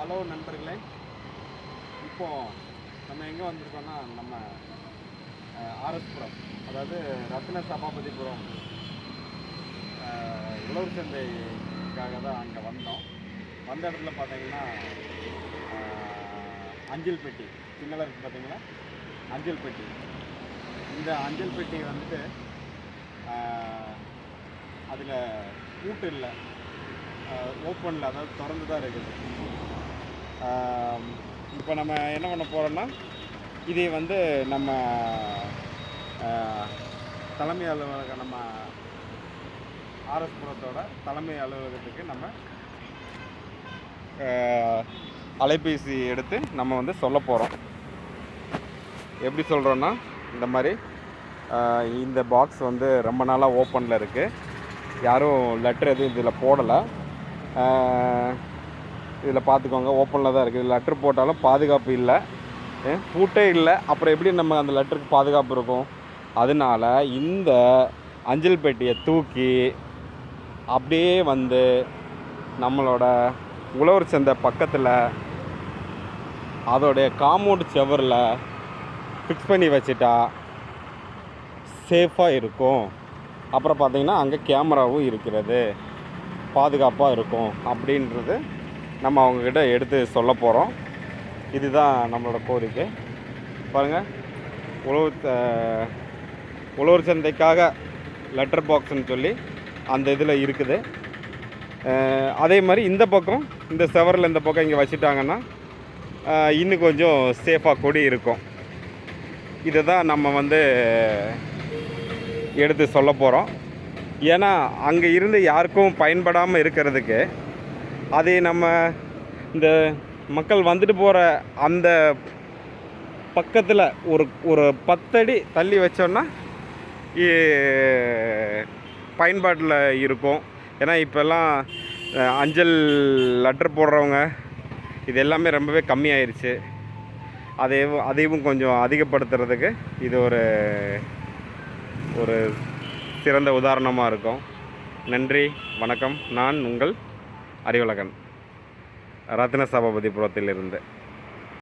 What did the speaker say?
Hello நண்பர்களே. இப்போ நம்ம எங்கே வந்திருக்கோம்னா நம்ம ஆர்எஸ்புரம் அதாவது ரத்ன சபாபதிபுரம். உழவு உழவர் சந்தைக்காக தான் அங்கே வந்தோம். வந்த இடத்துல பார்த்தீங்கன்னா அஞ்சல் பெட்டி சின்னதாக இருக்குது பார்த்தீங்கன்னா அஞ்சல் பெட்டி இந்த அஞ்சல் பெட்டி வந்துட்டு அதில் பூட்டு இல்லை. ஓப்பனில் அதாவது திறந்து தான் இருக்குது. இப்போ நம்ம என்ன பண்ண போகிறோன்னா இதை வந்து நம்ம தலைமை அலுவலகம் நம்ம ஆர்எஸ் புரத்தோட தலைமை அலுவலகத்துக்கு நம்ம அலைபேசி எடுத்து நம்ம வந்து சொல்ல போகிறோம் எப்படி சொல்கிறோன்னா இந்த மாதிரி இந்த பாக்ஸ் வந்து ரொம்ப நாளாக ஓப்பனில் இருக்குது யாரும் லெட்டர் எதுவும் இதில் போடலை. இதில் பார்த்துக்கோங்க ஓப்பனில் தான் இருக்குது. லெட்ரு போட்டாலும் பாதுகாப்பு இல்லை. பூட்டே இல்லை. அப்புறம் எப்படி நம்ம அந்த லெட்டருக்கு பாதுகாப்பு இருக்கும்? அதனால இந்த அஞ்சல் பெட்டியை தூக்கி அப்படியே வந்து நம்மளோட உழவர் சந்தை பக்கத்தில் அதோடைய காம்பவுண்ட் செவரில் ஃபிக்ஸ் பண்ணி வச்சிட்டா சேஃபாக இருக்கும். அப்புறம் பார்த்தீங்கன்னா அங்கே கேமராவும் இருக்கிறது. பாதுகாப்பாக இருக்கும் அப்படின்றது நம்ம அவங்கக்கிட்ட எடுத்து சொல்ல போகிறோம் இதுதான் நம்மளோட கோரிக்கை. பாருங்கள் உழவு உழவர் சந்தைக்காக லெட்டர் பாக்ஸ்னு சொல்லி அந்த இதில் இருக்குது. அதே மாதிரி இந்த பக்கம் இந்த செவரில் இந்த பக்கம் இங்கே வச்சுட்டாங்கன்னா இன்னும் கொஞ்சம் சேஃபாக கொடி இருக்கும். இதை தான் நம்ம வந்து எடுத்து சொல்ல போகிறோம் ஏன்னா அங்கே இருந்து யாருக்கும் பயன்படாமல் இருக்கிறதுக்கு அதை நம்ம இந்த மக்கள் வந்துட்டு போகிற அந்த பக்கத்தில் ஒரு ஒரு பத்தடி தள்ளி வச்சோன்னா பயன்பாட்டில் இருக்கும். ஏன்னா இப்போல்லாம் அஞ்சல் லெட்டர் போடுறவங்க இது எல்லாமே ரொம்பவே கம்மியாயிருச்சு. அதையும் அதையும் கொஞ்சம் அதிகப்படுத்துறதுக்கு இது ஒரு ஒரு சிறந்த உதாரணமாக இருக்கும். நன்றி வணக்கம். நான் உங்கள் அறிவழகன் ரத்ன சபாபதிபுரத்திலிருந்து